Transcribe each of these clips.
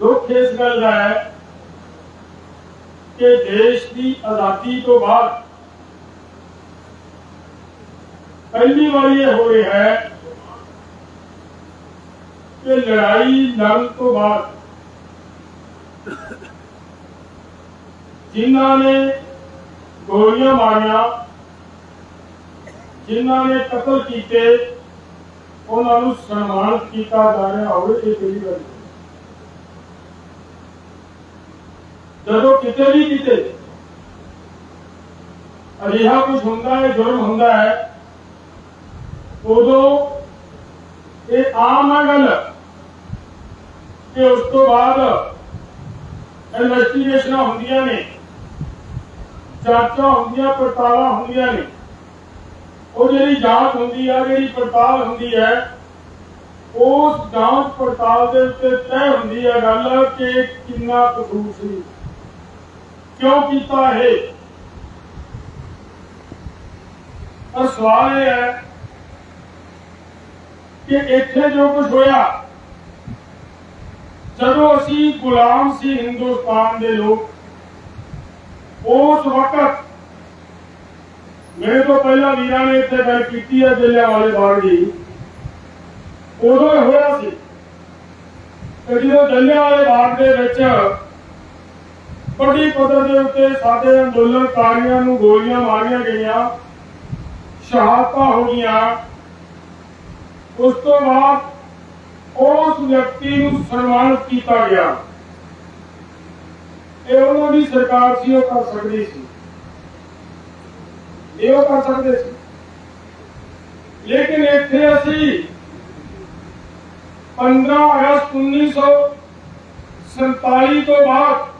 ਦੁੱਖ ਇਸ ਗੱਲ ਦਾ ਹੈ ਕਿ ਦੇਸ਼ ਦੀ ਆਜ਼ਾਦੀ ਤੋਂ ਬਾਅਦ ਪਹਿਲੀ ਵਾਰੀ ਇਹ ਹੋ ਰਿਹਾ ਹੈ ਕਿ ਲੜਾਈ ਲੜਨ ਤੋਂ ਬਾਅਦ ਜਿਨ੍ਹਾਂ ਨੇ ਗੋਲੀਆਂ ਮਾਰੀਆਂ, ਜਿਨ੍ਹਾਂ ਨੇ ਕਤਲ ਕੀਤੇ, ਉਹਨਾਂ ਨੂੰ ਸਨਮਾਨਿਤ ਕੀਤਾ ਜਾ ਰਿਹਾ ਹੋਵੇ, ਇਹ ਪਹਿਲੀ ਵਾਰੀ ਜਦੋਂ ਕਿਤੇ ਵੀ ਕਿਤੇ ਅਜਿਹਾ ਕੁਝ ਹੁੰਦਾ ਹੈ, ਜੁਰਮ ਹੁੰਦਾ ਹੈ, ਉਦੋਂ ਇਹ ਆਮ ਹੈ ਗੱਲ ਕਿ ਉਸ ਤੋਂ ਬਾਅਦ ਇਨਵੈਸਟੀਗੇਸ਼ਨਾਂ ਹੁੰਦੀਆਂ ਨੇ ਜਾਂਚਾਂ ਹੁੰਦੀਆਂ, ਪੜਤਾਲਾਂ ਹੁੰਦੀਆਂ ਨੇ। ਉਹ ਜਿਹੜੀ ਜਾਂਚ ਹੁੰਦੀ ਹੈ, ਜਿਹੜੀ ਪੜਤਾਲ ਹੁੰਦੀ ਹੈ, ਉਸ ਜਾਂਚ ਪੜਤਾਲ ਦੇ ਉੱਤੇ ਤੈਅ ਹੁੰਦੀ ਹੈ ਗੱਲ ਕਿ ਕਿੰਨਾ ਕਸੂਰ ਸੀ। ਕਿਉਂ ਕੀਤਾ ਇਹ? ਪਰ ਸਵਾਲ ਇਹ ਹੈ ਕਿ ਇੱਥੇ ਜੋ ਕੁਝ ਹੋਇਆ, ਜਦੋਂ ਅਸੀਂ ਗੁਲਾਮ ਸੀ ਹਿੰਦੁਸਤਾਨ ਦੇ ਲੋਕ, ਉਸ ਵਕਤ ਮੇਰੇ ਤੋਂ ਪਹਿਲਾਂ ਵੀਰਾਂ ਨੇ ਇੱਥੇ ਗੱਲ ਕੀਤੀ ਹੈ ਜਲਿਆਂ ਵਾਲੇ ਬਾਗ ਦੀ। ਉਦੋਂ ਇਹ ਹੋਇਆ ਸੀ ਕਿ ਜਦੋਂ ਜਲਿਆਂ ਵਾਲੇ ਬਾਗ ਦੇ ਵਿੱਚ ਵੱਡੀ ਪੱਧਰ ਦੇ ਉੱਤੇ ਸਾਡੇ ਅੰਦੋਲਨਕਾਰੀਆਂ ਨੂੰ ਗੋਲੀਆਂ ਮਾਰੀਆਂ ਗਈਆਂ, ਸ਼ਹਾਦਤਾਂ ਹੋ ਗਈਆਂ। ਉਸ ਤੋਂ ਬਾਅਦ ਉਸ ਵਿਅਕਤੀ ਨੂੰ ਸਨਮਾਨਿਤ ਕੀਤਾ ਗਿਆ। ਇਹ ਉਹਨਾਂ ਦੀ ਸਰਕਾਰ ਸੀ, ਉਹ ਕਰ ਸਕਦੀ ਸੀ। ਇਹ ਉਹ ਕਰ ਸਕਦੇ ਸੀ। ਲੇਕਿਨ ਇੱਥੇ ਅਸੀਂ 15 ਅਗਸਤ 1947 ਤੋਂ ਬਾਅਦ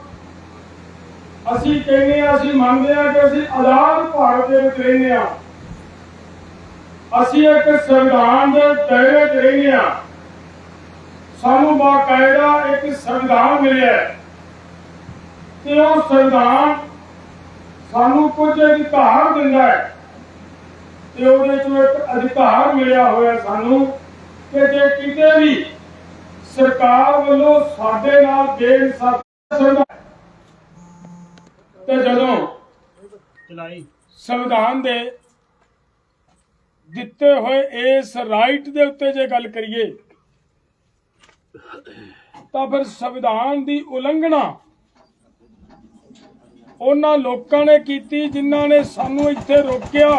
ਅਸੀਂ ਕਹਿੰਦੇ ਹਾਂ, ਅਸੀਂ ਮੰਨਦੇ ਹਾਂ ਕਿ ਅਸੀਂ ਆਜ਼ਾਦ ਭਾਰਤ ਦੇ ਵਿੱਚ ਰਹਿੰਦੇ ਹਾਂ। ਅਸੀਂ ਇੱਕ ਸੰਵਿਧਾਨ ਦੇ ਦਾਇਰੇ 'ਚ ਰਹਿੰਦੇ ਹਾਂ। ਸਾਨੂੰ ਬਾਕਾਇਦਾ ਇੱਕ ਸੰਵਿਧਾਨ ਮਿਲਿਆ ਤੇ ਉਹ ਸੰਵਿਧਾਨ ਸਾਨੂੰ ਕੁਝ ਅਧਿਕਾਰ ਦਿੰਦਾ ਹੈ। ਤੇ ਉਹਦੇ ਚੋਂ ਇੱਕ ਅਧਿਕਾਰ ਮਿਲਿਆ ਹੋਇਆ ਸਾਨੂੰ ਕਿ ਜੇ ਕਿਤੇ ਵੀ ਸਰਕਾਰ ਵੱਲੋਂ ਸਾਡੇ ਨਾਲ ਬੇਇਨਸਾਫੀ ਹੁੰਦਾ ਤੇ ਜਦੋਂ ਚਲਾਈ। ਸੰਵਿਧਾਨ ਦੇ ਦਿੱਤੇ ਹੋਏ ਇਸ ਰਾਈਟ ਦੇ ਉੱਤੇ ਜੇ ਗੱਲ ਕਰੀਏ ਤਾਂ ਫਿਰ ਸੰਵਿਧਾਨ ਦੀ ਉਲੰਘਣਾ ਉਹਨਾਂ ਲੋਕਾਂ ਨੇ ਕੀਤੀ ਜਿਨ੍ਹਾਂ ਨੇ ਸਾਨੂੰ ਇੱਥੇ ਰੋਕਿਆ।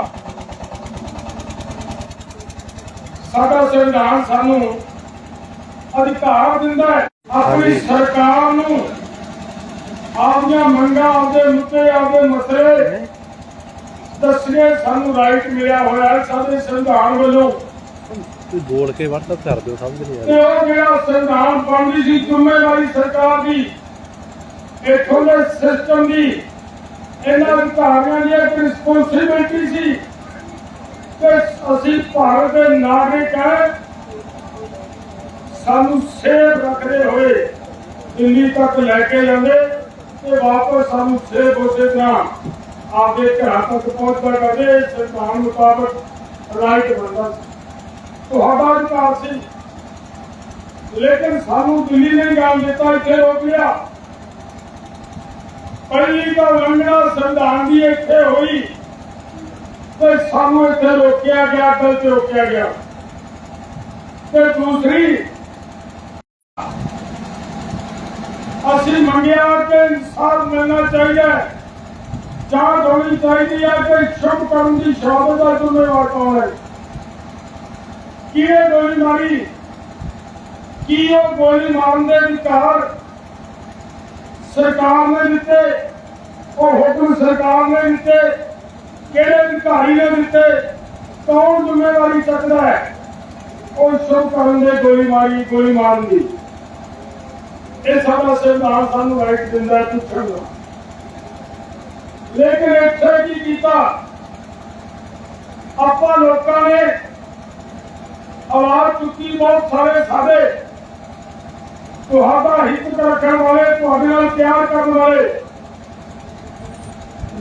ਸਾਡਾ ਸੰਵਿਧਾਨ ਸਾਨੂੰ ਅਧਿਕਾਰ ਦਿੰਦਾ ਹੈ। ਆਪਣੀ ਸਰਕਾਰ ਨੂੰ ਆਪਣੀਆਂ ਮੰਗਾਂ ਆਪਦੇ ਮੁੱਦੇ ਆਪਦੇ ਮਸਲੇ ਦੱਸਣੇ ਸਾਨੂੰ ਰਾਈਟ ਮਿਲਿਆ ਹੋਇਆ ਹੈ ਸਾਡੇ ਸੰਵਿਧਾਨ ਵੱਲੋਂ। ਤੁਸੀਂ ਬੋਲ ਕੇ WhatsApp ਕਰ ਦਿਓ ਸਮਝ ਨਹੀਂ ਆ ਤੇ ਉਹ ਜਿਹੜਾ ਸੰਵਿਧਾਨ ਬਣਦੀ ਸੀ ਜ਼ਿੰਮੇਵਾਰੀ ਸਰਕਾਰ ਦੀ ਇੱਥੋਂ ਦੇ ਸਿਸਟਮ ਦੀ ਇਹਨਾਂ ਅਧਿਕਾਰੀਆਂ ਦੀ ਇੱਕ ਰਿਸਪੌਂਸਿਬਿਲਟੀ ਸੀ ਕਿ ਅਸੀਂ ਭਾਰਤ ਦੇ ਨਾਗਰਿਕ ਹਾਂ। ਸਾਨੂੰ ਸੇਫ ਰੱਖਦੇ ਹੋਏ ਦਿੱਲੀ ਤੱਕ ਲੈ ਕੇ ਜਾਂਦੇ। ਤੇ ਵਾਪਸ ਸਾਨੂੰ ਸੇਫ ਉਸੇ ਤਰ੍ਹਾਂ ਆਪਦੇ ਘਰਾਂ ਤੱਕ ਪਹੁੰਚਦਾ ਕਰਦੇ ਸੰਵਿਧਾਨ ਮੁਤਾਬਕ ਰਾਈਟ ਬਣਦਾ ਤੁਹਾਡਾ ਅਧਿਕਾਰ ਸੀ। ਲੇਕਿਨ ਸਾਨੂੰ ਦਿੱਲੀ ਨੇ ਗੱਲ ਦਿੱਤਾ, ਇੱਥੇ ਰੋਕ ਲਿਆ ਪਹਿਲੀ ਤਾਂ ਲੰਘਣਾ ਸੰਵਿਧਾਨ ਦੀ ਇੱਥੇ ਹੋਈ ਤੇ ਸਾਨੂੰ ਇੱਥੇ ਰੋਕਿਆ ਗਿਆ, ਅਕਲ ਤੇ ਰੋਕਿਆ ਗਿਆ। ਤੇ ਦੂਸਰੀ ਅਸੀਂ ਮੰਗਿਆ ਕਿ ਇਨਸਾਫ ਮਿਲਣਾ ਚਾਹੀਦਾ ਹੈ। ਜਾਂਚ ਹੋਣੀ ਚਾਹੀਦੀ ਹੈ ਕਿ ਸ਼ੁਭ ਕਰਨ ਦੀ ਸ਼ਹਾਦਤ ਦਾ ਜ਼ਿੰਮੇਵਾਰ ਕੌਣ ਹੈ? ਕੀ ਇਹ ਗੋਲੀ ਮਾਰੀ? ਕੀ ਉਹ ਗੋਲੀ ਮਾਰਨ ਦੇ ਅਧਿਕਾਰ ਸਰਕਾਰ ਨੇ ਦਿੱਤੇ? ਉਹ ਹੁਕਮ ਸਰਕਾਰ ਨੇ ਦਿੱਤੇ? ਕਿਹੜੇ ਅਧਿਕਾਰੀ ਨੇ ਦਿੱਤੇ? ਕੌਣ ਜ਼ਿੰਮੇਵਾਰੀ ਚੱਕਦਾ ਹੈ? ਉਹ ਸ਼ੁਭ ਕਰਨ ਦੇ ਗੋਲੀ ਮਾਰੀ, ਗੋਲੀ ਮਾਰਨ ਦੀ। ਇਹ ਸਾਡਾ ਸੰਵਿਧਾਨ ਸਾਨੂੰ ਰਾਈਟ ਦਿੰਦਾ ਹੈ ਪੁੱਛਣ ਦਾ ਲੇਕਿਨ ਇੱਥੇ ਕੀ ਕੀਤਾ? ਆਪਾਂ ਲੋਕਾਂ ਨੇ ਆਵਾਜ਼ ਚੁੱਕੀ ਬਹੁਤ ਸਾਰੇ ਸਾਡੇ। ਤੁਹਾਡਾ ਹਿੱਤ ਰੱਖਣ ਵਾਲੇ, ਤੁਹਾਡੇ ਨਾਲ ਪਿਆਰ ਕਰਨ ਵਾਲੇ।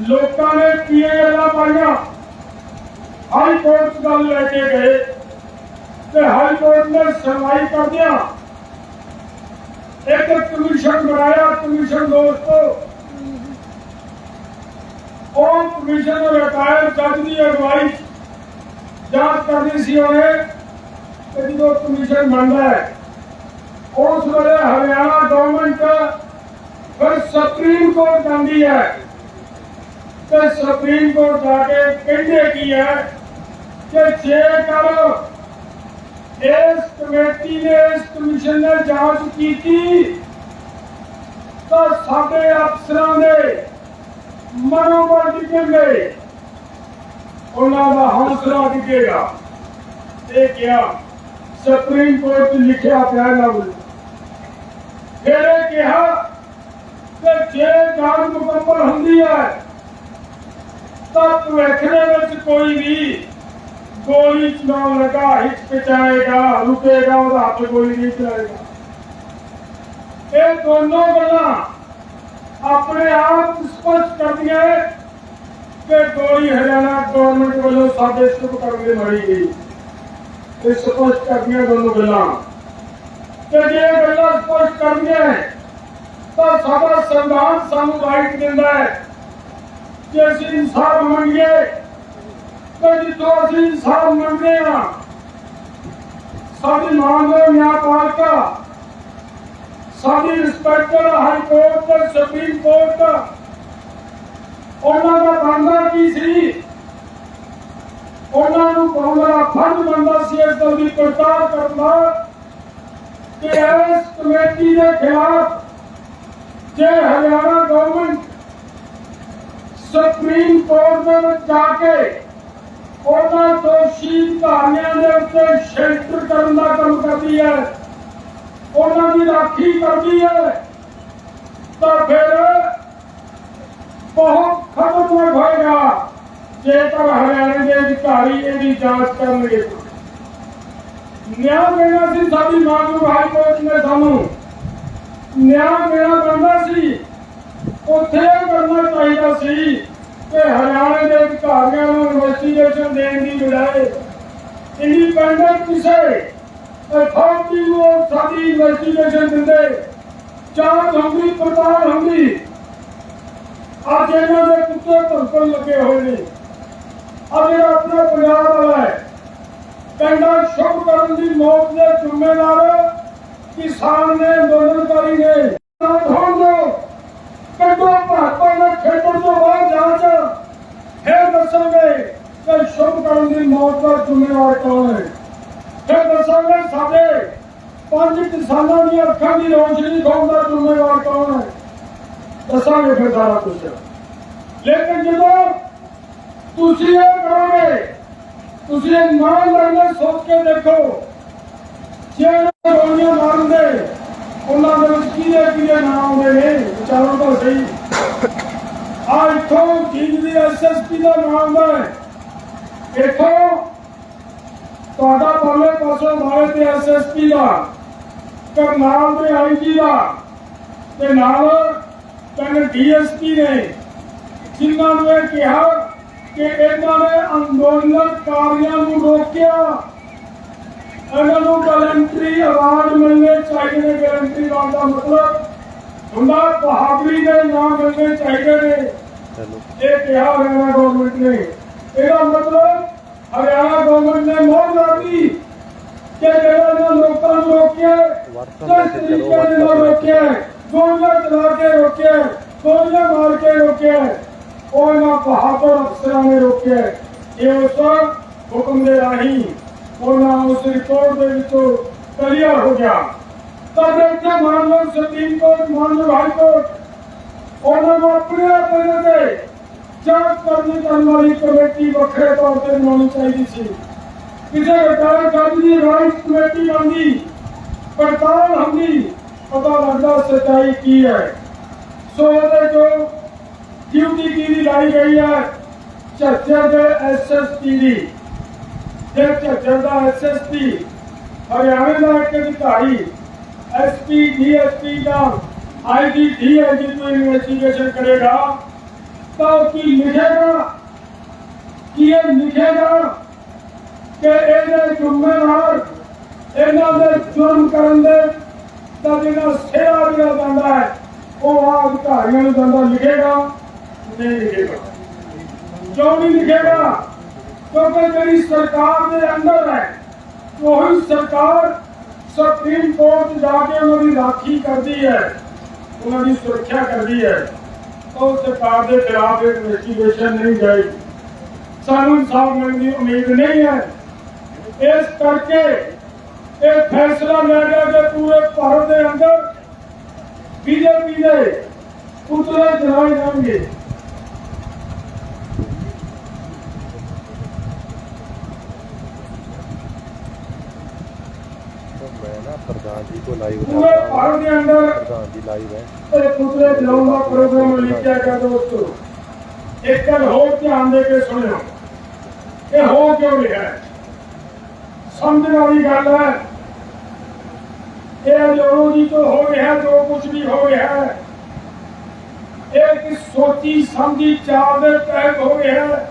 ਲੋਕਾਂ ਨੇ ਕੀ ਗੱਲਾਂ ਪਾਈਆਂ। ਹਾਈ ਕੋਰਟ 'ਚ ਗੱਲ ਲੈ ਕੇ ਗਏ ਤੇ ਹਾਈ ਕੋਰਟ ਨੇ ਸੁਣਵਾਈ ਕਰਦਿਆਂ ਇੱਕ ਕਮਿਸ਼ਨ ਬਣਾਇਆ ਕਮਿਸ਼ਨ ਦੋਸਤੋ। ਉਹ ਕਮਿਸ਼ਨ ਰਿਟਾਇਰ ਜੱਜ ਦੀ ਅਗਵਾਈ ਜਾਂਚ ਕਰਨੀ ਸੀ ਉਹਨੇ ਤੇ ਜਦੋਂ ਕਮਿਸ਼ਨ ਬਣਦਾ ਹੈ, ਉਸ ਵੇਲੇ ਹਰਿਆਣਾ ਗਵਰਨਮੈਂਟ ਫਿਰ ਸੁਪਰੀਮ ਕੋਰਟ ਜਾਂਦੀ ਹੈ। ਤੇ ਸੁਪਰੀਮ ਕੋਰਟ ਜਾ ਕੇ ਕਹਿੰਦੇ ਕੀ ਹੈ ਕਿ ਜੇਕਰ ਇਸ ਕਮੇਟੀ ਨੇ ਇਸ ਕਮਿਸ਼ਨ ਨੇ ਜਾਂਚ ਕੀਤੀ ਤਾਂ ਸਾਡੇ ਅਫਸਰਾਂ ਦੇ ਮਨੋਬਲ ਡਿੱਗਣਗੇ ਉਹਨਾਂ ਦਾ ਹੌਸਲਾ ਡਿੱਗੇਗਾ। ਇਹ ਕਿਹਾ ਸੁਪਰੀਮ ਕੋਰਟ 'ਚ ਲਿਖਿਆ ਪਿਆ ਲਫ਼ਜ਼ ਫਿਰ ਇਹ ਕਿਹਾ ਕਿ ਜੇ ਗੱਲ ਮੁਕੰਮਲ ਹੁੰਦੀ ਹੈ, ਤਾਂ ਭਵਿੱਖ ਦੇ ਵਿੱਚ ਕੋਈ ਵੀ ਗੋਲੀ ਚਲਾਉਣ ਲੱਗਾ ਹਿਚਕਿਚਾਏਗਾ ਰੁਕੇਗਾ ਉਹਦਾ ਹੱਥ ਗੋਲੀ ਨਹੀਂ ਚਲਾਏਗਾ। ਇਹ ਦੋਨੋਂ ਗੱਲਾਂ ਆਪਣੇ ਆਪ ਸਪਸ਼ਟ ਕਰਦੀਆਂ ਕਿ ਗੋਲੀ ਹਰਿਆਣਾ ਗਵਰਨਮੈਂਟ ਵੱਲੋਂ ਸਾਡੇ ਸ਼ੁਭ ਕਰਨ ਲਈ ਮਾਰੀ ਗਈ। ਇਹ ਸਪਸ਼ਟ ਕਰਦੀਆਂ ਦੋਨੋਂ ਗੱਲਾਂ। ਤੇ ਜੇ ਇਹ ਗੱਲਾਂ ਸਪਸ਼ਟ ਕਰਦੀਆਂ ਤਾਂ ਸਾਡਾ ਸੰਵਿਧਾਨ ਸਾਨੂੰ ਰਾਈਟ ਦਿੰਦਾ ਹੈ। ਕਿ ਅਸੀਂ ਇਨਸਾਫ ਮੰਗੀਏ ਤੇ ਜਿੱਥੋਂ ਅਸੀਂ ਇਨਸਾਫ ਮੰਗਦੇ ਹਾਂ ਸਾਡੀ ਮਾਨਵ ਨਿਆਂਪਾਲਿਕਾ ਸਾਡੀ ਰਿਸਪੈਕਟਡ ਹਾਈ ਕੋਰਟ ਤੇ ਸੁਪਰੀਮ ਕੋਰਟ ਉਹਨਾਂ ਦਾ ਬਣਦਾ ਕੀ ਸੀ? ਉਹਨਾਂ ਨੂੰ ਪਾਉਣਾ ਫਰਜ਼ ਬਣਦਾ ਸੀ ਇਸ ਗੱਲ ਦੀ ਪੜਤਾਲ ਕਰਨਾ ਕਿ ਇਸ ਕਮੇਟੀ ਦੇ ਖਿਲਾਫ ਜੇ ਹਰਿਆਣਾ ਗਵਰਨਮੈਂਟ ਸੁਪਰੀਮ ਕੋਰਟ ਦੇ ਵਿੱਚ ਜਾ ਕੇ ਉਹਨਾਂ ਦੋਸ਼ੀ ਧਾਰਨਿਆਂ ਦੇ ਉੱਤੇ ਸ਼ੈਲਟਰ ਕਰਨ ਦਾ ਕੰਮ ਕਰਦੀ ਹੈ। ਉਹਨਾਂ ਦੀ ਰਾਖੀ ਕਰਦੀ ਹੈ। ਤਾਂ ਫਿਰ ਬਹੁਤ ਖਤਰਨਾਕ ਹੋਏਗਾ ਜੇਕਰ ਹਰਿਆਣੇ ਦੇ ਅਧਿਕਾਰੀ ਇਹਦੀ ਜਾਂਚ ਕਰਨਗੇ ਨਿਆਂ ਮਿਲਣਾ ਸੀ ਸਾਡੀ ਮਾਨਯੋਗ ਹਾਈ ਕੋਰਟ ਨੇ ਸਾਨੂੰ। ਨਿਆਂ ਮਿਲਣਾ ਬੰਦਾ ਸੀ। ਉੱਥੇ ਕਰਨਾ ਚਾਹੀਦਾ ਸੀ ਕਿ ਹਰਿਆਣੇ ਦੇ ਅਧਿਕਾਰੀਆਂ ਨੂੰ ਇਨਵੈਸਟੀਗੇਸ਼ਨ ਦੇਣ ਦੀ ਬਜਾਏ ਇੰਡੀਪੈਂਡੈਂਟ ਕਿਸੇ ਅਥਾਰਟੀ ਨੂੰ ਸਾਡੀ ਇਨਵੈਸਟੀਗੇਸ਼ਨ ਦਿੰਦੇ। ਜਾਂਚ ਹੁੰਦੀ ਪੜਤਾਲ ਹੁੰਦੀ ਅੱਜ ਇਹਨਾਂ ਦੇ ਕੁੱਤੇ ਭੁੱਕਣ ਲੱਗੇ ਹੋਏ ਨੇ। ਆ ਜਿਹੜਾ ਆਪਣਾ ਪੰਜਾਬ ਵਾਲਾ ਹੈ। ਕਹਿੰਦਾ ਸ਼ੁਭ ਕਰਨ ਦੀ ਮੌਤ ਦੇ ਜ਼ਿੰਮੇਵਾਰ ਕਿਸਾਨ ਨੇ ਅੰਦੋਲਨਕਾਰੀ ਨੇ। ਹੋਣ ਦਿਓ। ਕੱਢੋ ਭਾਰਤਾਂ ਦੇ ਖੇਤਰ ਤੋਂ ਬਾਹਰ ਜਾਂਚ ਫਿਰ ਦੱਸਾਂਗੇ। ਕਿ ਸ਼ੁਭ ਕਰਨ ਦੀ ਮੌਤ ਦਾ ਜ਼ਿੰਮੇਵਾਰ ਕੌਣ ਹੈ? ਫਿਰ ਦੱਸਾਂਗੇ ਸਾਡੇ ਪੰਜ ਕਿਸਾਨਾਂ ਦੀਆਂ ਅੱਖਾਂ ਦੀ ਰੋਸ਼ਨੀ ਖੋਣ ਦਾ ਜ਼ਿੰਮੇਵਾਰ ਕੌਣ ਹੈ? ਦੱਸਾਂਗੇ ਫਿਰ ਸਾਰਾ ਕੁਝ ਲੇਕਿਨ ਜਦੋਂ ਤੁਸੀਂ ਇਹ ਕਰੋਗੇ ਤੁਸੀਂ ਇਹ ਇਮਾਨਦਾਰੀ ਨਾਲ ਸੋਚ ਕੇ ਦੇਖੋ, ਜਿਹੜੇ ਗੋਲੀਆਂ ਮਾਰਦੇ ਉਹਨਾਂ ਦੇ ਵਿੱਚ ਕਿਹਦੇ ਕਿਹਦੇ ਨਾਮ ਆਉਂਦੇ ਨੇ? ਵਿਚਾਰੋ ਤਾਂ ਸਹੀ। ਆ ਇੱਥੋਂ ਜੀਂਦ ਦੀ ਐਸਐਸਪੀ ਦਾ ਨਾਮ ਦਾ ਹੈ। ਇੱਥੋਂ ਤੁਹਾਡਾ ਪਰਲੇ ਪਾਸੋਂ ਮਾਰੇ ਤੇ ਐਸਐਸਪੀ ਦਾ ਕਰਨਾਲ ਦੇ ਆਈਜੀ ਦਾ ਤੇ ਨਾਲ ਤਿੰਨ ਡੀਐਸਪੀ ਨੇ ਜਿਨ੍ਹਾਂ ਨੂੰ ਇਹ ਕਿਹਾ ਕਿ ਇਹਨਾਂ ਨੇ ਅੰਦੋਲਨਕਾਰੀਆਂ ਨੂੰ ਰੋਕਿਆ। ਇਹਨਾਂ ਨੂੰ ਗਰੰਟੀ ਅਵਾਰਡ ਮਿਲਣੇ ਚਾਹੀਦੇ ਨੇ ਗਰੰਟੀ ਅਵਾਰਡ ਦਾ ਮਤਲਬ ਹੁੰਦਾ ਬਹਾਦਰੀ ਦੇ ਨਾਮ ਮਿਲਣੇ ਚਾਹੀਦੇ ਨੇ। ਇਹ ਕਿਹਾ ਹਰਿਆਣਾ ਗਵਰਨਮੈਂਟ ਨੇ। ਇਹਦਾ ਮਤਲਬ ਹਰਿਆਣਾ ਗਵਰਨਮੈਂਟ ਨੇ ਮੋਹਰ ਲਾਤੀ ਕਿ ਜਿਹੜਾ ਇਹਨਾਂ ਲੋਕਾਂ ਨੂੰ ਰੋਕਿਆ ਜਿਸ ਤਰੀਕੇ WhatsApp ਤੇ। ਰੋਕਿਆ ਗੋਲੀਆਂ ਚਲਾ ਕੇ ਰੋਕਿਆ ਗੋਲੀਆਂ ਮਾਰ ਕੇ ਰੋਕਿਆ ਉਹ ਇਹਨਾਂ ਬਹਾਦਰ ਅਫਸਰਾਂ ਨੇ ਰੋਕਿਆ ਇਹ ਉਸ ਹੁਕਮ ਦੇ ਰਾਹੀਂ ਉਹਨਾਂ ਉਸ ਰਿਪੋਰਟ ਦੇ ਵਿੱਚੋਂ ਕਲੀਅਰ ਹੋ ਗਿਆ ਤਾਂ ਇੱਥੇ ਮੰਨ ਲਓ ਸੁਪਰੀਮ ਕੋਰਟ ਮੰਨ ਲਓ ਹਾਈ ਕੋਰਟ ਉਹਨਾਂ ਨੂੰ ਆਪਣੇ ਆਪਣੇ ਤੇ ਜਾਂਚ ਕਰਨੀ ਕਰਨ ਵਾਲੀ ਕਮੇਟੀ ਵੱਖਰੇ ਤੌਰ ਤੇ ਬਣਾਉਣੀ ਚਾਹੀਦੀ ਸੀ। ਕਿਸੇ ਰਿਟਾਇਰ ਜੱਜ ਦੀ ਰਾਈਟ ਕਮੇਟੀ ਬਣਦੀ ਪੜਤਾਲ ਹੁੰਦੀ, ਪਤਾ ਲੱਗਦਾ ਸੱਚਾਈ ਕੀ ਹੈ। ਸੋ ਉਹਦੇ ਜੋ ਡਿਊਟੀ ਕੀ ਦੀ ਲਾਈ ਗਈ ਹੈ, ਝੱਜਰ ਦੇ ਐਸਐਸਪੀ ਦੀ। ਜੇ ਝੱਜਰ ਦਾ ਐਸਐਸਪੀ ਹਰਿਆਣਾ ਦਾ ਇੱਕ ਅਧਿਕਾਰੀ ਐਸਪੀ ਡੀਐਸਪੀ ਦਾ ਆਈਜੀ ਡੀਆਈਜੀ ਤੋਂ ਇਨਵੈਸਟੀਗੇਸ਼ਨ ਕਰੇਗਾ ਤਾਂ ਉਹ ਕੀ ਲਿਖੇਗਾ? ਕੀ ਇਹ ਲਿਖੇਗਾ ਕਿ ਇਹਦੇ ਜ਼ਿੰਮੇਵਾਰ ਇਹਨਾਂ ਦੇ ਜੁਰਮ ਕਰਨ ਦੇ ਤਾਂ ਜਿਹੜਾ ਸਿਹਰਾ ਜਿਹੜਾ ਜਾਂਦਾ ਹੈ, ਉਹ ਆ ਅਧਿਕਾਰੀਆਂ ਨੂੰ ਜਾਂਦਾ ਲਿਖੇਗਾ? ਨਹੀਂ ਲਿਖੇਗਾ। ਕਿਉਂ ਨਹੀਂ ਲਿਖੇਗਾ? ਕਿਉਂਕਿ ਜਿਹੜੀ ਸਰਕਾਰ ਦੇ ਅੰਦਰ ਹੈ, ਉਹੀ ਸਰਕਾਰ ਸੁਪਰੀਮ ਕੋਰਟ 'ਚ ਜਾ ਕੇ ਉਹਨਾਂ ਦੀ ਰਾਖੀ ਕਰਦੀ ਹੈ, ਉਹਨਾਂ ਦੀ ਸੁਰੱਖਿਆ ਕਰਦੀ ਹੈ। ਤੋਂ ਸਰਕਾਰ ਦੇ ਖਿਲਾਫ ਇੱਕ ਇਨਵੈਸਟੀਗੇਸ਼ਨ ਨਹੀਂ ਜਾਏਗੀ ਸਾਨੂੰ ਇਨਸਾਫ ਮਿਲਣ ਦੀ ਉਮੀਦ ਨਹੀਂ ਹੈ। ਇਸ ਕਰਕੇ ਇਹ ਫੈਸਲਾ ਲਿਆ ਗਿਆ ਕਿ ਪੂਰੇ ਭਾਰਤ ਦੇ ਅੰਦਰ। ਬੀਜੇਪੀ ਦੇ ਪੁਤਲੇ ਜਲਾਏ ਜਾਣਗੇ। ਪ੍ਰਧਾਨ ਜੀ ਕੋ ਲਾਈਵ जी को लाइव ਪੂਰੇ ਭਾਰਤ ਦੇ ਅੰਦਰ प्रधान जी लाइव है ਇਹ ਪੁਤਲੇ ਚਲਾਉਣ ਦਾ ਪ੍ਰੋਗਰਾਮ ਲਿਖਿਆ ਗਿਆ ਦੋਸਤੋ ਇੱਕ ਗੱਲ ਹੋਰ ਧਿਆਨ ਦੇ ਕੇ ਸੁਣਿਓ ਇਹ ਹੋ ਕਿਉਂ ਰਿਹਾ ਹੈ ਸਮਝਣ ਵਾਲੀ ਗੱਲ ਹੈ ਇਹ ਜੋ ਜੀ ਤੋਂ ਹੋ ਰਿਹਾ ਜੋ ਕੁਝ ਵੀ ਹੋ ਰਿਹਾ ਹੈ ਇਹ ਕਿ ਸੋਚੀ ਸਮਝੀ ਚਾਲ ਦੇ ਤਹਿਤ ਹੋ ਰਿਹਾ ਹੈ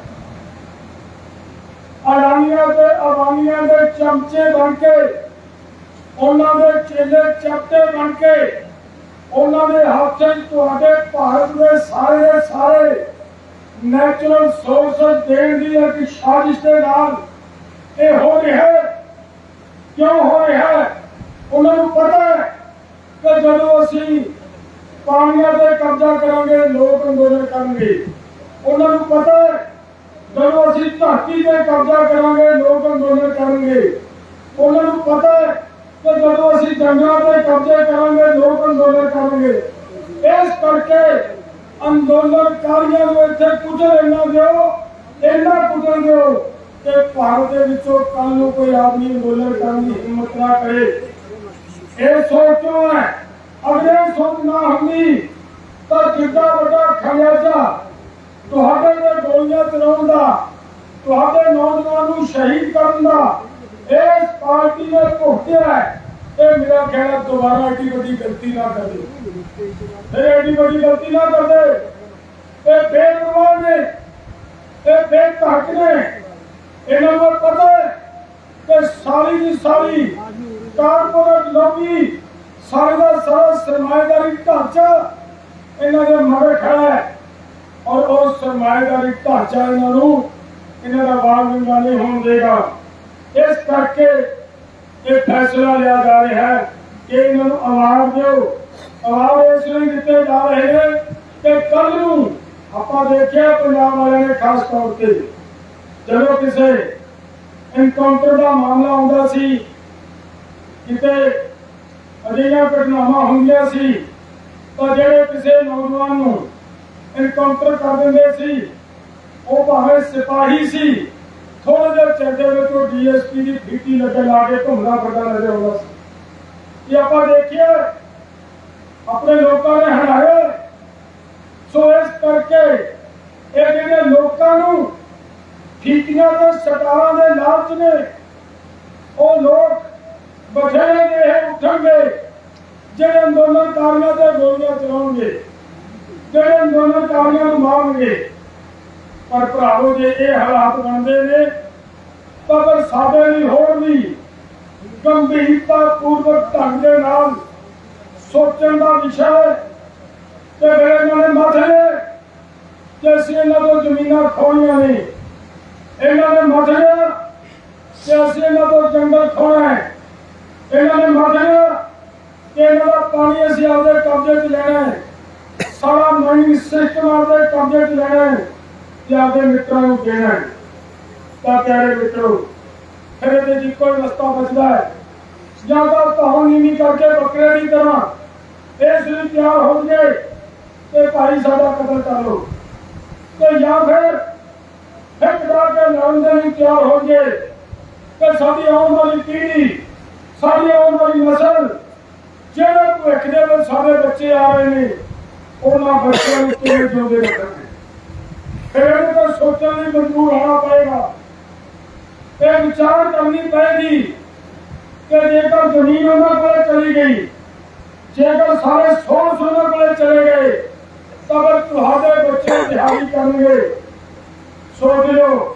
ਅਡਾਨੀਆਂ ਤੇ ਅਵਾਨੀਆਂ ਦੇ ਚਮਚੇ ਬਣ ਕੇ ਉਹਨਾਂ ਦੇ ਚੇਲੇ ਚੱਪਟੇ ਬਣ ਕੇ, ਉਹਨਾਂ ਦੇ ਹੱਥ 'ਚ ਤੁਹਾਡੇ ਭਾਰਤ ਦੇ ਸਾਰੇ ਦੇ ਸਾਰੇ ਨੈਚੁਰਲ ਸੋਰਸਸ ਦੇਣ ਦੀ ਇੱਕ ਸਾਜ਼ਿਸ਼ ਦੇ ਨਾਲ ਇਹ ਹੋ ਰਿਹਾ ਹੈ। ਕਿਉਂ ਹੋ ਰਿਹਾ ਹੈ? ਉਹਨਾਂ ਨੂੰ ਪਤਾ ਹੈ ਕਿ ਜਦੋਂ ਅਸੀਂ ਪਾਣੀਆਂ ਤੇ ਕਬਜ਼ਾ ਕਰਾਂਗੇ, ਲੋਕ ਅੰਦੋਲਨ ਕਰਨਗੇ, ਉਹਨਾਂ ਨੂੰ ਪਤਾ ਹੈ ਜਦੋਂ ਅਸੀਂ ਧਰਤੀ ਤੇ ਕਬਜ਼ਾ ਕਰਾਂਗੇ, ਲੋਕ ਅੰਦੋਲਨ ਕਰਨਗੇ, ਉਹਨਾਂ ਨੂੰ ਪਤਾ ਹੈ ਕਿ ਜਦੋਂ ਅਸੀਂ ਜੰਗਲਾਂ ਤੇ ਕਬਜ਼ੇ ਕਰਾਂਗੇ, ਲੋਕ ਅੰਦੋਲਨ ਕਰਨਗੇ। ਇਸ ਕਰਕੇ ਅੰਦੋਲਨਕਾਰੀਆਂ ਨੂੰ ਇੱਥੇ ਕੁਚਲ ਇੰਨਾ ਦਿਓ, ਇੰਨਾ ਕੁਚਲ ਦਿਓ ਕਿ ਭਾਰਤ ਦੇ ਵਿੱਚੋਂ ਕੱਲ ਨੂੰ ਕੋਈ ਆਦਮੀ ਅੰਦੋਲਨ ਕਰਨ ਦੀ ਹਿੰਮਤ ਨਾ ਕਰੇ। ਇਹ ਸੋਚੋ ਹੈ? ਅਗਰ ਇਹ ਸੋਚ ਨਾ ਹੁੰਦੀ ਤਾਂ ਜਿੱਡਾ ਵੱਡਾ ਖਲਿਆਜਾ ਤੁਹਾਡੇ ਤੇ ਗੋਲੀਆਂ ਚਲਾਉਣ ਦਾ, ਤੁਹਾਡੇ ਨੌਜਵਾਨ ਨੂੰ ਸ਼ਹੀਦ ਕਰਨ ਦਾ ਇਸ ਪਾਰਟੀ ਨੇ ਭੁਗਤਿਆ ਹੈ ਇਹ ਮੇਰਾ ਖਿਆਲ ਹੈ ਦੁਬਾਰਾ ਐਡੀ ਵੱਡੀ ਗਲਤੀ ਨਾ ਕਰਦੇ। ਫਿਰ ਐਡੀ ਵੱਡੀ ਗਲਤੀ ਨਾ ਕਰਦੇ। ਇਹ ਬੇਗੁਨਾਹ ਨੇ ਇਹ ਬੇਤਹਕ ਨੇ, ਇਹਨਾਂ ਨੂੰ ਪਤਾ ਕਿ ਸਾਰੀ ਦੀ ਸਾਰੀ ਕਾਰਪੋਰੇਟ ਲੋਬੀ ਸਾਰੇ ਦਾ ਸਾਰਾ ਸਰਮਾਏਦਾਰੀ ਢਾਂਚਾ ਇਹਨਾਂ ਦੇ ਮਗਰ ਖੜਾ ਹੈ। ਔਰ ਉਹ ਸਰਮਾਏਦਾਰੀ ਢਾਂਚਾ ਇਹਨਾਂ ਨੂੰ, ਇਹਨਾਂ ਦਾ ਵਾਰ ਵਿੰਗਾ ਨਹੀਂ ਹੋਣ ਦੇਗਾ। ਇਸ ਕਰਕੇ ਇਹ ਫੈਸਲਾ ਲਿਆ ਜਾ ਰਿਹਾ ਹੈ ਕਿ ਇਹਨਾਂ ਨੂੰ ਆਵਾਜ਼ ਦਿਓ। ਆਵਾਜ਼ ਇਸ ਲਈ ਦਿੱਤੇ ਜਾ ਰਹੇ ਨੇ ਕਿ ਕੱਲ ਨੂੰ ਆਪਾਂ ਦੇਖਿਆ ਪੰਜਾਬ ਵਾਲਿਆਂ ਨੇ ਖਾਸ ਤੌਰ ਤੇ ਜਦੋਂ ਕਿਸੇ ਇਨਕਾਊਂਟਰ ਦਾ ਮਾਮਲਾ ਆਉਂਦਾ ਸੀ, ਕਿਤੇ ਅਜਿਹੀਆਂ ਘਟਨਾਵਾਂ ਹੁੰਦੀਆਂ ਸੀ, ਤਾਂ ਜਿਹੜੇ ਕਿਸੇ ਨੌਜਵਾਨ ਨੂੰ ਇਨਕਾਊਂਟਰ ਕਰ ਦਿੰਦੇ ਸੀ, ਉਹ ਭਾਵੇਂ ਸਿਪਾਹੀ ਸੀ ਥੋੜੇ ਜਿਹੇ ਚਿਰ ਦੇ ਵਿੱਚ ਉਹ ਡੀਐਸਪੀ ਦੀ ਡਿਊਟੀ ਲੱਗੇ ਲਾ ਕੇ ਘੁੰਮਦਾ ਫਿਰਦਾ ਨਜ਼ਰ ਆਉਂਦਾ ਸੀ। ਇਹ ਆਪਾਂ ਦੇਖਿਆ, ਆਪਣੇ ਲੋਕਾਂ ਨੇ ਹਰਾਇਆ ਸੋ ਇਸ ਕਰਕੇ ਇਹ ਜਿਹੜੇ ਲੋਕਾਂ ਨੂੰ ਠੀਕੀਆਂ ਤੇ ਸਰਕਾਰਾਂ ਦੇ ਲਾਲਚ ਨੇ, ਉਹ ਲੋਕ ਬਥੇਰੇ ਇਹ ਉੱਠਣਗੇ, ਜਿਹੜੇ ਅੰਦੋਲਨਕਾਰੀਆਂ ਤੇ ਗੋਲੀਆਂ ਚਲਾਉਣਗੇ, ਜਿਹੜੇ ਅੰਦੋਲਨਕਾਰੀਆਂ ਨੂੰ ਮਾਰਨਗੇ। ਪਰ ਭਰਾਵੋ, ਜੇ ਇਹ ਹਾਲਾਤ ਬਣਦੇ ਨੇ, ਤਾਂ ਫਿਰ ਸਾਡੇ ਲਈ ਹੋਰ ਵੀ ਗੰਭੀਰਤਾ ਪੂਰਵਕ ਢੰਗ ਦੇ ਨਾਲ ਸੋਚਣ ਦਾ ਵਿਸ਼ਾ ਹੈ। ਤੇ ਫਿਰ ਇਹਨਾਂ ਨੇ ਮਥੇ ਕਿ ਅਸੀਂ ਇਹਨਾਂ ਤੋਂ ਜ਼ਮੀਨਾਂ ਖੋਣੀਆਂ ਨੇ, ਇਹਨਾਂ ਨੇ ਮਥੇ ਤੇ ਅਸੀਂ ਇਹਨਾਂ ਤੋਂ ਜੰਗਲ ਖੋਣਾ ਹੈ, ਇਹਨਾਂ ਨੇ ਮਥੇ ਤੇ ਇਹਨਾਂ ਦਾ ਪਾਣੀ ਅਸੀਂ ਆਪਦੇ ਕਬਜ਼ੇ 'ਚ ਲੈਣਾ ਹੈ। ਸਾਰਾ ਮਾਈਨਿੰਗ ਸਿਸਟਮ ਆਪਦੇ ਕਬਜ਼ੇ 'ਚ ਲੈਣਾ ਹੈ। ਤੇ ਆਪਦੇ ਮਿੱਤਰਾਂ ਨੂੰ ਦੇਣਾ ਹੈ। ਤਾਂ ਪਿਆਰੇ ਮਿੱਤਰੋ, ਫਿਰ ਇਹਦੇ ਜੀ ਕੋਈ ਰਸਤਾ ਬਚਦਾ ਹੈ। ਜਾਂ ਤਾਂ ਕਹਾਣੀ ਨੀਵੀਂ ਕਰਕੇ ਬੱਕਰੇ ਦੀ ਤਰ੍ਹਾਂ ਇਸ ਲਈ ਤਿਆਰ ਹੋ ਗਏ ਤੇ ਭਾਈ ਸਾਡਾ ਕਤਲ ਕਰ ਲੋ ਤੇ ਜਾਂ ਫਿਰ ਇੱਕ ਡਾ ਕੇ ਲੜਨ ਦੇ ਲਈ ਤਿਆਰ ਹੋ ਗਏ। ਤੇ ਸਾਡੀ ਆਉਣ ਵਾਲੀ ਪੀੜ੍ਹੀ, ਸਾਡੀ ਆਉਣ ਵਾਲੀ ਨਸਲ, ਜਿਹੜੇ ਭਵਿੱਖ ਦੇ ਵਿੱਚ ਸਾਡੇ ਬੱਚੇ ਆ ਰਹੇ ਨੇ, ਉਹਨਾਂ ਬੱਚਿਆਂ ਨੂੰ ਕਿਵੇਂ ਜਿਉਂਦੇ ਰੱਖਣਗੇ? ਫਿਰ ਇਹਨੂੰ ਸੋਚਣ ਲਈ ਮਜਬੂਰ ਹੋਣਾ ਪਏਗਾ। ਇਹ ਵਿਚਾਰ ਕਰਨੀ ਪਏਗੀ ਕਿ ਜੇਕਰ ਜ਼ਮੀਨ ਉਹਨਾਂ ਕੋਲੇ ਚਲੀ ਗਈ, ਜੇਕਰ ਸਾਰੇ ਸੋਰਸ ਉਹਨਾਂ ਕੋਲੇ ਚਲੇ ਗਏ, ਤਾਂ ਤੁਹਾਡੇ ਬੱਚੇ ਦਿਹਾੜੀ ਕਰਨਗੇ। ਸੋਚ ਲਿਓ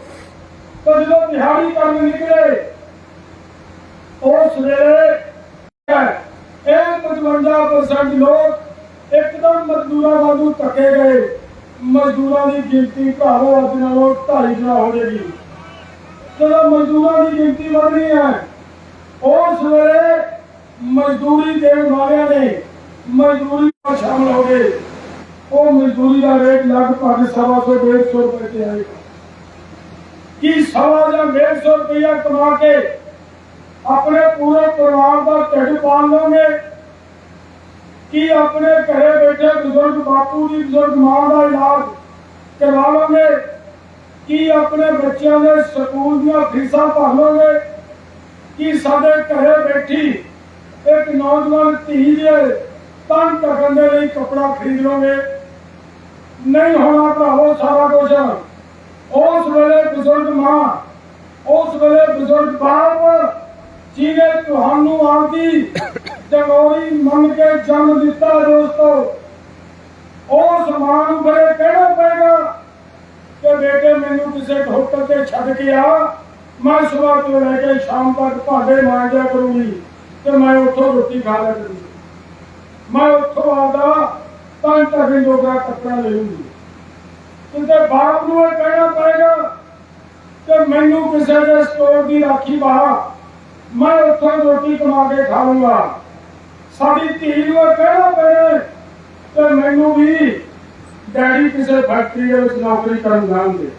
ਤਾਂ ਜਦੋਂ ਦਿਹਾੜੀ ਕਰਨ ਨਿਕਲੇ ਉਸ ਵੇਲੇ ਇਹ 55% ਲੋਕ ਇੱਕਦਮ ਮਜ਼ਦੂਰਾਂ ਵਾਂਗੂ ਧੱਕੇ ਗਏ। ਮਜ਼ਦੂਰਾਂ ਦੀ ਗਿਣਤੀ ਘਰੋਂ ਅੱਜ ਨਾਲੋਂ ਢਾਈ ਗੁਣਾ ਹੋ ਜਾਏਗੀ। ਜਦੋਂ ਮਜ਼ਦੂਰਾਂ ਦੀ ਗਿਣਤੀ ਵਧਣੀ ਹੈ ਉਸ ਵੇਲੇ ਮਜ਼ਦੂਰੀ ਦੇਣ ਵਾਲਿਆਂ ਨੇ ਮਜ਼ਦੂਰੀ ਵਿੱਚ ਸ਼ਾਮਲ ਹੋ ਗਏ ਉਹ ਮਜ਼ਦੂਰੀ ਦਾ ਰੇਟ ਲਗਭਗ ਸਵਾ ਸੌ, ਡੇਢ ਸੌ ਰੁਪਏ ਤੇ ਆਏਗਾ। ਕਿ ਸਵਾ ਜਾਂ ਡੇਢ ਸੌ ਰੁਪਇਆ ਕਮਾ ਕੇ ਆਪਣੇ ਪੂਰੇ ਪਰਿਵਾਰ ਦਾ ਢਿੱਡ ਪਾਲ ਲਓਗੇ? ਕੀ ਆਪਣੇ ਘਰੇ ਬੈਠੇ ਬਜ਼ੁਰਗ ਬਾਪੂ ਦੀ ਬਜ਼ੁਰਗ ਮਾਂ ਦਾ ਇਲਾਜ ਕਰਵਾ ਲਓਗੇ? ਕੀ ਆਪਣੇ ਬੱਚਿਆਂ ਦੇ ਸਕੂਲ ਦੀਆਂ ਫੀਸਾਂ ਭਰ ਲਓਗੇ? ਕੀ ਸਾਡੇ ਘਰੇ ਬੈਠੀ ਇੱਕ ਨੌਜਵਾਨ ਧੀ ਦੇ ਤਨ ਢਕਣ ਦੇ ਲਈ ਕੱਪੜਾ ਖਰੀਦ ਲਓਗੇ? ਨਹੀਂ ਹੋਣਾ ਭਰਾਵੋ ਸਾਰਾ ਕੁਝ ਉਸ ਵੇਲੇ ਬਜ਼ੁਰਗ ਮਾਂ, ਉਸ ਵੇਲੇ ਬਜ਼ੁਰਗ ਬਾਪ, ਜਿਹਨੇ ਤੁਹਾਨੂੰ ਆਪਦੀ ਜਗੋਰੀ ਮੰਨ ਕੇ ਜਨਮ ਦਿੱਤਾ ਦੋਸਤੋ। ਉਸ ਮਾਂ ਬਰੇ ਕਹਿਣਾ ਪਏਗਾ ਕਿ ਬੇਟੇ ਮੈਨੂੰ ਕਿਸੇ ਹੋਟਲ ਤੇ ਛੱਡ ਕੇ ਆ। ਮੈਂ ਸਵੇਰ ਤੋਂ ਲੈ ਕੇ ਸ਼ਾਮ ਤੱਕ ਭਾਂਡੇ ਮਾਂਜਿਆ ਕਰੂੰਗੀ ਤੇ ਮੈਂ ਉੱਥੋਂ ਰੋਟੀ ਖਾ ਲਿਆ ਕਰੂੰਗੀ। ਮੈਂ ਉੱਥੋਂ ਆਦਾ ਤਾਂ ਤੱਕ ਜੋਗਾ ਕੱਪੜਾ ਲੈ ਲੂੰਗੀ। ਕਿਤੇ ਬਾਪ ਨੂੰ ਇਹ ਕਹਿਣਾ ਪਏਗਾ ਕਿ ਮੈਨੂੰ ਕਿਸੇ ਦੇ ਸਟੋਰ ਦੀ ਰਾਖੀ ਬਹਾ ਮੈਂ ਉੱਥੋਂ ਰੋਟੀ ਕਮਾ ਕੇ ਖਾ ਲੂੰਗਾ ਸਾਡੀ ਧੀ ਨੂੰ ਕਹਿਣਾ ਪਏ ਤੇ ਮੈਨੂੰ ਵੀ ਡੈਡੀ ਕਿਸੇ ਫੈਕਟਰੀ ਦੇ ਵਿੱਚ ਨੌਕਰੀ ਕਰਨ ਜਾਣਗੇ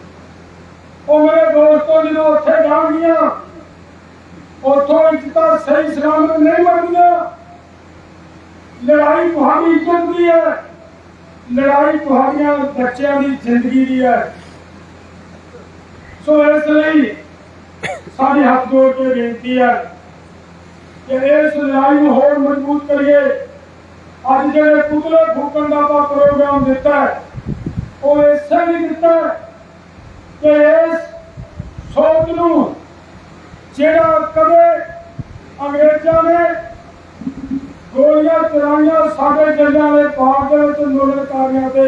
ਉਹ ਮੇਰੇ ਦੋਸਤੋ ਜਦੋਂ ਉੱਥੇ ਜਾਣਗੀਆਂ, ਉੱਥੋਂ ਇੱਜ਼ਤਾਂ ਸਹੀ ਸਲਾਮਤ ਨਹੀਂ ਬਣਦੀਆਂ। ਲੜਾਈ ਤੁਹਾਡੀ ਇੱਜ਼ਤ ਦੀ ਹੈ। ਲੜਾਈ ਤੁਹਾਡੀਆਂ ਬੱਚਿਆਂ ਦੀ ਜ਼ਿੰਦਗੀ ਦੀ ਹੈ। ਸੋ ਇਸ ਲਈ ਸਾਡੀ ਹੱਥ ਜੋੜ ਕੇ ਬੇਨਤੀ ਹੈ ਕਿ ਇਸ ਲੜਾਈ ਨੂੰ ਹੋਰ ਮਜ਼ਬੂਤ ਕਰੀਏ। ਅੱਜ ਜਿਹੜੇ ਪੁਤਲੇ ਫੂਕਣ ਦਾ ਆਪਾਂ ਪ੍ਰੋਗਰਾਮ ਦਿੱਤਾ ਹੈ, ਉਹ ਇਸੇ ਲਈ ਦਿੱਤਾ ਕਿ ਇਸ ਸੋਚ ਨੂੰ ਜਿਹੜਾ ਕਦੇ ਅੰਗਰੇਜ਼ਾਂ ਨੇ ਗੋਲੀਆਂ ਚਲਾਈਆਂ ਸਾਡੇ ਜੱਜਾਂ ਦੇ ਪਾਰ ਦੇ ਵਿੱਚ ਨੁਲਕਾਰੀਆਂ ਤੇ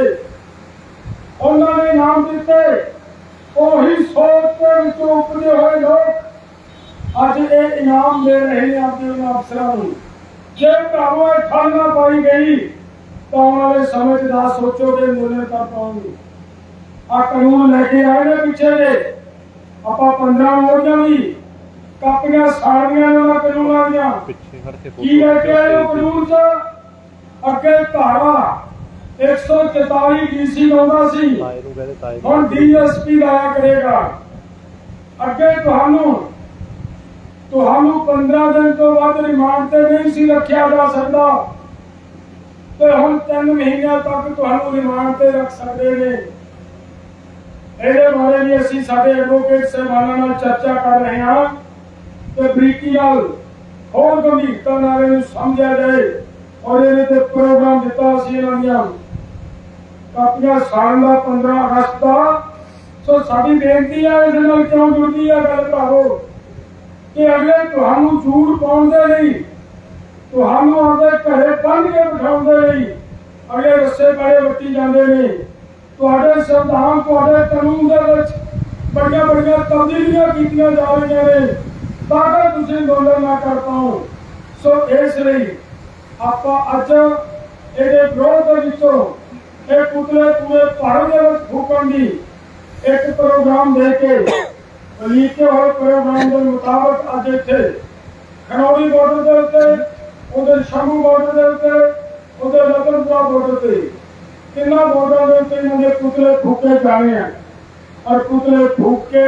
ਉਹਨਾਂ ਨੇ ਨਾਮ ਦਿੱਤੇ ਉਹੀ ਸੋਚ ਦੇ ਵਿੱਚੋਂ ਉਪਜੇ ਹੋਏ ਲੋਕ ਅੱਜ ਇਹ ਇਨਾਮ ਦੇ ਰਹੇ ਆਪਣੇ ਉਹਨਾਂ ਅਫਸਰਾਂ ਨੂੰ। ਜੇ ਭਰਾਵੋ ਇਹ ਨਾ ਪਾਈ ਗਈ ਤਾਂ ਆਉਣ ਵਾਲੇ ਸਮੇਂ 'ਚ ਨਾ ਸੋਚੋਗੇ ਮੁੱਲ ਕਰ ਪਾਉਂਗੇ। ਆ ਕਾਨੂੰਨ ਲੈ ਕੇ ਆਏ ਨੇ ਪਿੱਛੇ ਜੇ। ਆਪਾਂ 15 ਮੋਰੀਆਂ ਵੀ ਕਾਪੀਆਂ ਸਾੜੀਆਂ ਨੇ ਉਹਨਾਂ ਕਾਨੂੰਨਾਂ ਪਿੱਛੇ ਖੜ ਕੇ ਕੀ ਲੈ ਕੇ ਆਏ ਹੋ ਕਾਨੂੰਨ 'ਚ? ਅੱਗੇ ਧਾਰਾ 144 ਡੀਸੀ ਲਾਉਂਦਾ ਸੀ। ਹੁਣ ਡੀਐਸਪੀ ਲਾਇਆ ਕਰੇਗਾ। ਅੱਗੇ ਤੁਹਾਨੂੰ ਤੁਹਾਨੂੰ 15 ਦਿਨ ਤੋਂ ਬਾਅਦ ਰਿਮਾਂਡ ਤੇ ਨਹੀਂ ਸੀ ਰੱਖਿਆ ਜਾ ਸਕਦਾ। ਤੇ ਹੁਣ 3 ਮਹੀਨਿਆਂ ਤੱਕ ਤੁਹਾਨੂੰ ਰਿਮਾਂਡ ਤੇ ਰੱਖ ਸਕਦੇ ਨੇ। ਇਹਦੇ ਬਾਰੇ ਵੀ ਅਸੀਂ ਸਾਡੇ ਐਡਵੋਕੇਟ ਸਾਹਿਬਾਨਾਂ ਨਾਲ ਚਰਚਾ ਕਰ ਰਹੇ ਹਾਂ। ਤੇ ਬਰੀਕੀ ਨਾਲ ਹੋਰ ਗੰਭੀਰਤਾ ਨਾਲ ਇਹਨੂੰ ਸਮਝਿਆ ਜਾਏ ਔਰ ਇਹਦੇ ਤੇ ਪ੍ਰੋਗਰਾਮ ਦਿੱਤਾ ਸੀ ਇਹਨਾਂ ਦੀਆਂ। ਕਾਪੀਆਂ ਸਾਲ ਦਾ 15 ਅਗਸਤ ਦਾ। ਸੋ ਸਾਡੀ ਬੇਨਤੀ ਹੈ ਇਹਦੇ ਨਾਲ ਕਿਉਂ ਜੁੜਦੀ ਹੈ ਗੱਲ ਭਰਾਵੋ? ਕਿ ਅਗਲੇ ਤੁਹਾਨੂੰ ਝੂਠ ਪਾਉਣ ਦੇ ਲਈ ਤੁਹਾਨੂੰ ਆਪਣੇ ਘਰੇ ਬੰਨ ਕੇ ਬਿਠਾਉਂਦੇ ਲਈ ਅਗਲੇ ਰਸੇ ਬੜੇ ਵੱਟੀ ਜਾਂਦੇ ਨੇ। ਤੁਹਾਡੇ ਸੰਵਿਧਾਨ ਤੁਹਾਡੇ ਕਾਨੂੰਨ ਦੇ ਵਿੱਚ ਬੜੀਆਂ ਬੜੀਆਂ ਤਬਦੀਲੀਆਂ ਕੀਤੀਆਂ ਜਾ ਰਹੀਆਂ ਨੇ। ਤਾਂ ਕਿ ਤੁਸੀਂ ਅੰਦੋਲਨ ਨਾ ਕਰ ਪਾਓ। ਸੋ ਇਸ ਲਈ ਆਪਾਂ ਅੱਜ ਇਹਦੇ ਵਿਰੋਧ ਦੇ ਵਿੱਚੋਂ ਇਹ ਪੁਤਲੇ ਪੂਰੇ ਭਾਰਤ ਦੇ ਵਿੱਚ ਫੂਕਣ ਦੀ ਇੱਕ ਪ੍ਰੋਗਰਾਮ ਦੇ ਕੇ ਲਿਖੇ ਹੋਏ ਪ੍ਰੋਗਰਾਮ ਦੇ ਮੁਤਾਬਕ ਅੱਜ ਇੱਥੇ ਖਨੌਰੀ ਬਾਰਡਰ ਦੇ ਉੱਤੇ, ਉਹਦੇ ਸ਼ਾਮੂ ਬਾਰਡਰ ਦੇ ਉੱਤੇ, ਉਹਦੇ ਰਤਨਪੁਰਾ ਬਾਰਡਰ ਤੇ ਤਿੰਨਾਂ ਬਾਰਡਰਾਂ ਦੇ ਉੱਤੇ ਇਹਨਾਂ ਦੇ ਪੁਤਲੇ ਫੂਕੇ ਜਾਣੇ ਆ। ਔਰ ਪੁਤਲੇ ਫੂਕ ਕੇ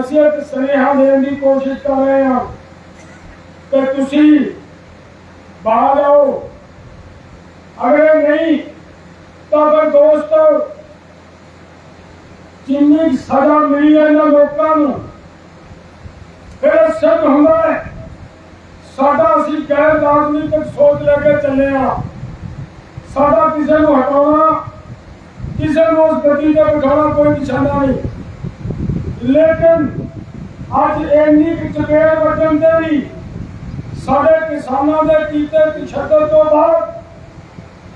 ਅਸੀਂ ਇੱਕ ਸੁਨੇਹਾ ਦੇਣ ਦੀ ਕੋਸ਼ਿਸ਼ ਕਰ ਰਹੇ ਹਾਂ ਕਿ ਤੁਸੀਂ ਬਾਹਰ ਆਓ। ਅਗਰ ਨਹੀਂ, ਤਾਂ ਫਿਰ ਦੋਸਤੋ ਜਿੰਨੀ ਸਜ਼ਾ ਮਿਲੀ ਹੈ ਇਹਨਾਂ ਲੋਕਾਂ ਨੂੰ? ਫਿਰ ਸਿੱਧ ਹੁੰਦਾ ਹੈ, ਸਾਡਾ ਅਸੀਂ ਗੈਰ ਰਾਜਨੀਤਿਕ ਸੋਚ ਲੈ ਕੇ ਚੱਲੇ ਆ ਸਾਡਾ ਕਿਸੇ ਨੂੰ ਹਟਾਉਣਾ, ਕਿਸੇ ਨੂੰ ਉਸ ਗੱਡੀ ਤੇ ਬਿਠਾਉਣਾ ਕੋਈ ਨਿਸ਼ਾਨਾ ਨਹੀਂ। ਲੇਕਿਨ ਅੱਜ ਇੰਨੀ ਕੁ ਚਪੇੜ ਵੱਜਣ ਤੇ ਵੀ ਸਾਡੇ ਕਿਸਾਨਾਂ ਦੇ ਕੀਤੇ ਤਸ਼ੱਦਦ ਤੋਂ ਬਾਅਦ,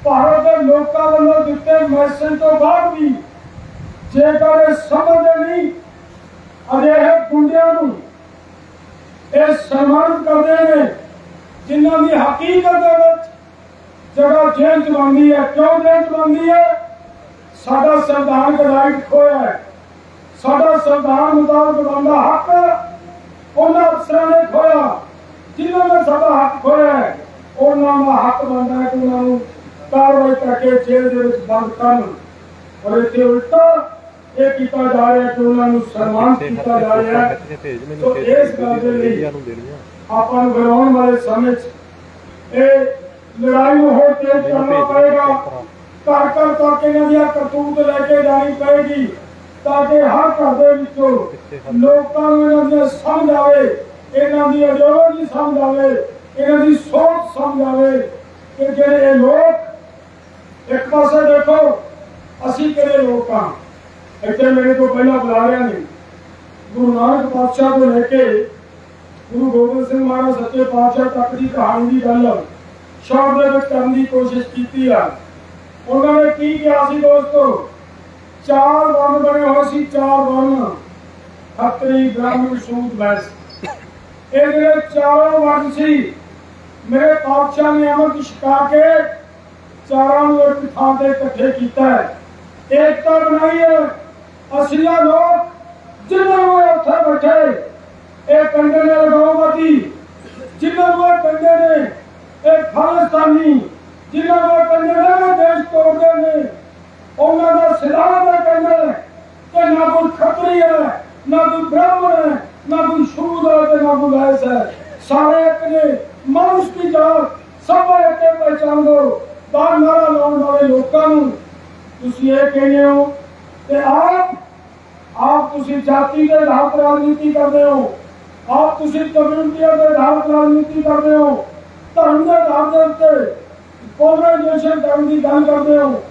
ਭਾਰਤ ਦੇ ਲੋਕਾਂ ਵੱਲੋਂ ਦਿੱਤੇ ਮੈਸੇਜ ਤੋਂ ਬਾਅਦ ਵੀ ਜੇਕਰ ਇਹ ਸਮਝਦੇ ਨਹੀਂ ਅਜਿਹੇ ਗੁੰਡਿਆਂ ਨੂੰ, ਇਹ ਸਨਮਾਨਿਤ ਕਰਦੇ ਨੇ, ਜਿਨ੍ਹਾਂ ਦੀ ਹਕੀਕਤ ਦੇ ਵਿੱਚ ਜਗ੍ਹਾ ਚੇਂਜ ਬਣਦੀ ਹੈ। ਕਿਉਂ ਚੇਂਜ ਬਣਦੀ ਹੈ? ਸਾਡਾ ਸੰਵਿਧਾਨ ਦਾ ਰਾਈਟ ਖੋਇਆ ਹੈ। ਸਾਡਾ ਸੰਵਿਧਾਨ ਮੁਤਾਬਕ ਬਣਦਾ ਹੱਕ ਉਹਨਾਂ ਅਫਸਰਾਂ ਨੇ ਖੋਇਆ, ਜਿਨ੍ਹਾਂ ਨੇ ਸਾਡਾ ਹੱਕ ਖੋਇਆ ਹੈ। ਉਹਨਾਂ ਦਾ ਹੱਕ ਬਣਦਾ ਹੈ ਕਿ ਉਹਨਾਂ ਨੂੰ ਕਾਰਵਾਈ ਕਰਕੇ ਜੇਲ੍ਹ ਦੇ ਵਿੱਚ ਬੰਦ ਕਰਨ। ਔਰ ਇੱਥੇ ਉਲਟਾ ਇਹ ਕੀਤਾ ਜਾ ਰਿਹਾ ਕਿ ਉਹਨਾਂ ਨੂੰ ਸਨਮਾਨ ਕੀਤਾ ਜਾ ਰਿਹਾ ਹੈ। ਸੋ ਇਸ ਗੱਲ ਦੇ ਲਈ ਆਪਾਂ ਨੂੰ ਫਿਰ ਆਉਣ ਵਾਲੇ ਸਮੇਂ 'ਚ ਇਹ ਲੜਾਈ ਨੂੰ ਹੋਰ ਤੇਜ਼ ਕਰਨਾ ਪਏਗਾ। ਘਰ ਘਰ ਤੱਕ ਇਹਨਾਂ ਦੀਆਂ ਕਰਤੂਤ ਲੈ ਕੇ ਜਾਣੀ ਪਏਗੀ ਤਾਂ ਕਿ ਹਰ ਘਰ ਦੇ ਵਿੱਚੋਂ ਲੋਕਾਂ ਨੂੰ ਇਹਨਾਂ ਦੀਆਂ ਸਮਝ ਆਵੇ ਇਹਨਾਂ ਦੀ ਆਈਡੀਓਲੋਜੀ ਸਮਝ ਆਵੇ ਇਹਨਾਂ ਦੀ ਸੋਚ ਸਮਝ ਆਵੇ ਕਿ ਜਿਹੜੇ ਇਹ ਲੋਕ ਇੱਕ ਪਾਸੇ ਦੇਖੋ ਅਸੀਂ ਕਿਹੜੇ ਲੋਕ ਹਾਂ? ਇੱਥੇ ਮੇਰੇ ਤੋਂ ਪਹਿਲਾਂ ਬੁਲਾ ਰਿਆ ਨੇ ਗੁਰੂ ਨਾਨਕ ਪਾਤਸ਼ਾਹ ਤੋਂ ਲੈ ਕੇ ਗੁਰੂ ਗੋਬਿੰਦ ਸਿੰਘ ਮਹਾਰਾਜ ਸੱਚੇ ਪਾਤਸ਼ਾਹ ਤੱਕ ਦੀ ਕਹਾਣੀ ਦੀ ਗੱਲ ਸ਼ਬਦ ਦੇ ਵਿੱਚ ਕਰਨ ਦੀ ਕੋਸ਼ਿਸ਼ ਕੀਤੀ ਆ। ਉਹਨਾਂ ਨੇ ਕੀ ਕਿਹਾ ਸੀ ਦੋਸਤੋ? ਚਾਰ ਵਰਣ ਬਣੇ ਹੋਏ ਸੀ, ਚਾਰ ਵਰਣ ਖੱਤਰੀ, ਬ੍ਰਾਹਮਣ, ਸੂਦ, ਵੈਸ। ਇਹ ਜਿਹੜੇ ਚਾਰੋਂ ਵਰਣ ਸੀ। ਮੇਰੇ ਪਾਤਸ਼ਾਹ ਨੇ ਅਮਰ ਛਕਾ ਕੇ ਚਾਰਾਂ ਨੂੰ ਇੱਕ ਥਾਂ ਤੇ ਇਕੱਠੇ ਕੀਤਾ ਹੈ। ਏਕਤਾ ਬਣਾਈ ਹੈ ਅਸਲੀਆ ਲੋਕ ਜਿਨ੍ਹਾਂ ਨੂੰ ਉੱਥੇ ਬੈਠੇ, ਇਹ ਕੰਡੇ ਨੇ ਲਗਾਉਵਾਦੀ ਜਿਨ੍ਹਾਂ ਨੂੰ ਕੰਡੇ ਨੇ, ਇਹ ਖਾਲਿਸਤਾਨੀ ਜਿਨ੍ਹਾਂ ਨੂੰ ਕੰਡੇ ਨੇ ਦੇਸ਼ ਤੋੜਦੇ ਨੇ, ਉਹਨਾਂ ਦਾ ਸਿਲਾਹ ਦਾ ਕਹਿੰਦੇ ਕਿ ਨਾ ਕੋਈ ਖੱਤਰੀ ਹੈ, ਨਾ ਕੋਈ ਬ੍ਰਾਹਮਣ ਹੈ, ਨਾ ਕੋਈ ਸ਼ੂਦ ਹੈ ਤੇ ਨਾ ਕੋਈ ਵੈਸ ਹੈ। ਸਾਰੇ ਇੱਕ ਨੇ ਮਨੁੱਖ ਦੀ ਜਾਤ, ਸਭ ਇੱਕ ਹੀ ਪਹਿਚਾਨ ਦੋ ਬਾਹਰ ਨਾਰਾ ਲਾਉਣ ਵਾਲੇ ਲੋਕਾਂ ਨੂੰ ਤੁਸੀਂ ਇਹ ਕਹਿੰਦੇ ਹੋ ਕਿ ਆ ਆਪ ਤੁਸੀਂ ਜਾਤੀ ਦੇ ਆਧਾਰ ਤੇ ਰਾਜਨੀਤੀ ਕਰਦੇ ਹੋ। ਆਪ ਤੁਸੀਂ ਕਮਿਊਨਿਟੀਆਂ ਦੇ ਆਧਾਰ ਤੇ ਰਾਜਨੀਤੀ ਕਰਦੇ ਹੋ। ਧਰਮ ਦੇ ਆਧਾਰ ਦੇ ਉੱਤੇ ਪੋਲਰਾਈਜੇਸ਼ਨ ਕਰਨ ਦੀ ਗੱਲ ਕਰਦੇ ਹੋ।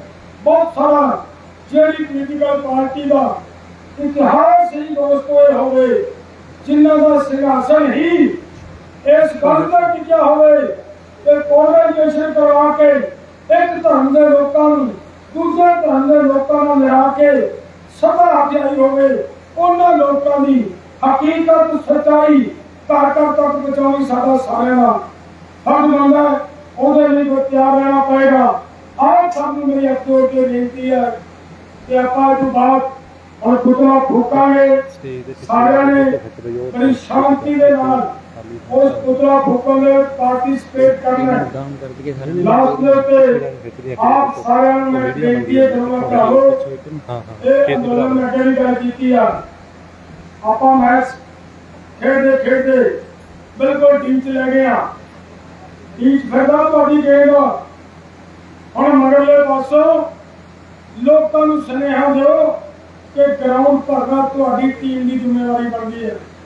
ਬਹੁਤ ਸਾਰਾ ਜਿਹੜੀ ਪੋਲੀਟੀਕਲ ਪਾਰਟੀ ਦਾ ਇਤਿਹਾਸ ਹੀ ਦੋਸਤੋ ਇਹ ਹੋਵੇ, ਜਿਨ੍ਹਾਂ ਦਾ ਸਿੰਘਾਸਨ ਹੀ ਇਸ ਗੱਲ ਤੇ ਟਿਕਿਆ ਹੋਵੇ ਕਿ ਪੋਲਰਾਈਜੇਸ਼ਨ ਕਰਵਾ ਕੇ ਇੱਕ ਧਰਮ ਦੇ ਲੋਕਾਂ ਨੂੰ ਦੂਜੇ ਧਰਮ ਦੇ ਲੋਕਾਂ ਨਾਲ ਲਿਆ ਕੇ ਸਦਾ ਹਥਿਆਈ ਹੋਵੇ। ਉਹਨਾਂ ਲੋਕਾਂ ਦੀ ਹਕੀਕਤ ਸਚਾਈ ਘਰ ਘਰ ਤੱਕ ਪਹੁੰਚਾਉਣੀ ਸਾਡਾ ਸਾਰਿਆਂ ਦਾ ਫਰਜ਼ ਬਣਦਾ ਹੈ। ਉਹਦੇ ਲਈ ਕੋਈ ਤਿਆਰ ਰਹਿਣਾ ਪਏਗਾ। ਆਹ ਸਭ ਨੂੰ ਮੇਰੀ ਅਫਸੋਸ ਕੇ ਬੇਨਤੀ ਹੈ ਕਿ ਆਪਾਂ ਤੋਂ ਬਾਅਦ ਹੁਣ ਪੁਤਲਾ ਫੂਕਾਂਗੇ ਸਾਰਿਆਂ ਨੇ ਬੜੀ ਸ਼ਾਂਤੀ ਦੇ ਨਾਲ ਉਸ ਪੁਤਲਾ ਫੂਕਣ ਦੇ ਪਾਰਟਿਸਿਪੇਟ ਕਰਨਾ ਹੈ। ਡਾਊਨ ਕਰ ਦਈਏ ਸਾਰੇ ਲਾਸਟ ਦੇ ਉੱਤੇ ਆਪ ਸਾਰਿਆਂ ਨੂੰ ਮੈਂ ਬੇਨਤੀ ਹੈ ਕਰਨਾ ਚਾਹੋ ਹਾਂ ਹਾਂ। ਇਹ ਖੇਤ ਅੰਦੋਲਨ ਮੈਂ ਕਿਹੜੀ ਗੱਲ ਕੀਤੀ ਆ? ਆਪਾਂ ਮੈਚ ਖੇਡਦੇ ਖੇਡਦੇ ਬਿਲਕੁਲ ਟੀਮ ਚ ਲੈ ਗਏ ਆ। ਟੀਮ ਚ ਫਿਰਦਾ ਤੁਹਾਡੀ ਗੇਂਦ ਹੁਣ ਮਗਰਲੇ ਪਾਸੋਂ ਲੋਕਾਂ ਨੂੰ ਸੁਨੇਹਾ ਦਿਓ ਕਿ ਗਰਾਊਂਡ ਭਰਨਾ ਤੁਹਾਡੀ ਟੀਮ ਦੀ ਜ਼ਿੰਮੇਵਾਰੀ ਬਣਦੀ ਹੈ।